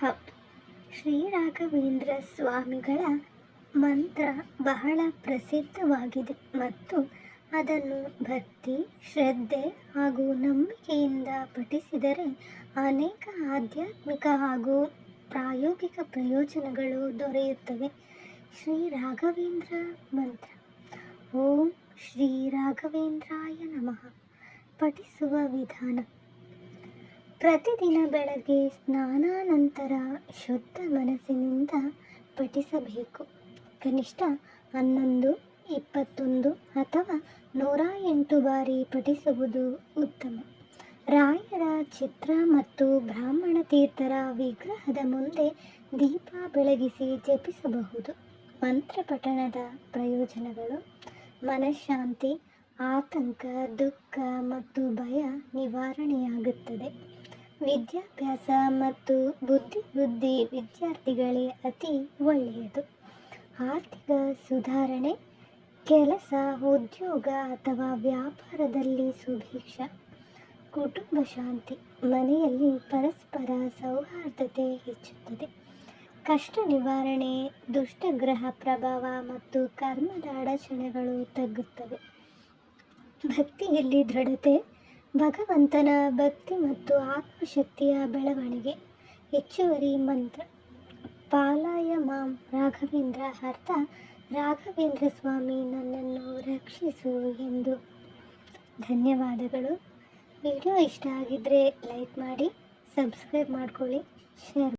ಹೌದು. ಶ್ರೀ ರಾಘವೇಂದ್ರ ಸ್ವಾಮಿಗಳ ಮಂತ್ರ ಬಹಳ ಪ್ರಸಿದ್ಧವಾಗಿದೆ ಮತ್ತು ಅದನ್ನು ಭಕ್ತಿ, ಶ್ರದ್ಧೆ ಹಾಗೂ ನಂಬಿಕೆಯಿಂದ ಪಠಿಸಿದರೆ ಅನೇಕ ಆಧ್ಯಾತ್ಮಿಕ ಹಾಗೂ ಪ್ರಾಯೋಗಿಕ ಪ್ರಯೋಜನಗಳು ದೊರೆಯುತ್ತವೆ. ಶ್ರೀ ರಾಘವೇಂದ್ರ ಮಂತ್ರ. ಓಂ ಶ್ರೀ ರಾಘವೇಂದ್ರಾಯ ನಮಃ. ಪಠಿಸುವ ವಿಧಾನ. ಪ್ರತಿದಿನ ಬೆಳಗ್ಗೆ ಸ್ನಾನಾನಂತರ ಶುದ್ಧ ಮನಸ್ಸಿನಿಂದ ಪಠಿಸಬೇಕು. ಕನಿಷ್ಠ ಹನ್ನೊಂದು, ಇಪ್ಪತ್ತೊಂದು ಅಥವಾ ನೂರ ಎಂಟು ಬಾರಿ ಪಠಿಸುವುದು ಉತ್ತಮ. ರಾಯರ ಚಿತ್ರ ಮತ್ತು ಬ್ರಾಹ್ಮಣ ತೀರ್ಥರ ವಿಗ್ರಹದ ಮುಂದೆ ದೀಪ ಬೆಳಗಿಸಿ ಜಪಿಸಬಹುದು. ಮಂತ್ರ ಪಠಣದ ಪ್ರಯೋಜನಗಳು, ಮನಃಶಾಂತಿ, ಆತಂಕ, ದುಃಖ ಮತ್ತು ಭಯ ನಿವಾರಣೆಯಾಗುತ್ತದೆ. ವಿದ್ಯಾಭ್ಯಾಸ ಮತ್ತು ಬುದ್ಧಿವೃದ್ಧಿ ವಿದ್ಯಾರ್ಥಿಗಳೇ ಅತಿ ಒಳ್ಳೆಯದು. ಆರ್ಥಿಕ ಸುಧಾರಣೆ, ಕೆಲಸ, ಉದ್ಯೋಗ ಅಥವಾ ವ್ಯಾಪಾರದಲ್ಲಿ ಸುಭಿಕ್ಷ, ಕುಟುಂಬ ಶಾಂತಿ, ಮನೆಯಲ್ಲಿ ಪರಸ್ಪರ ಸೌಹಾರ್ದತೆ ಹೆಚ್ಚುತ್ತದೆ. ಕಷ್ಟ ನಿವಾರಣೆ ದುಷ್ಟಗ್ರಹ ಪ್ರಭಾವ ಮತ್ತು ಕರ್ಮದ ಅಡಚಣೆಗಳು ತಗ್ಗುತ್ತವೆ. ಭಕ್ತಿಯಲ್ಲಿ ದೃಢತೆ ಭಗವಂತನ ಭಕ್ತಿ ಮತ್ತು ಆತ್ಮಶಕ್ತಿಯ ಬೆಳವಣಿಗೆ. ಹೆಚ್ಚುವರಿ ಮಂತ್ರ. ಪಾಲಾಯ ಮಾಂ ರಾಘವೇಂದ್ರ ಅರ್ಥ. ರಾಘವೇಂದ್ರ ಸ್ವಾಮಿ ನನ್ನನ್ನು ರಕ್ಷಿಸು ಎಂದು. ಧನ್ಯವಾದಗಳು. ವಿಡಿಯೋ ಇಷ್ಟ ಆಗಿದ್ದರೆ ಲೈಕ್ ಮಾಡಿ, ಸಬ್ಸ್ಕ್ರೈಬ್ ಮಾಡ್ಕೊಳ್ಳಿ, ಶೇರ್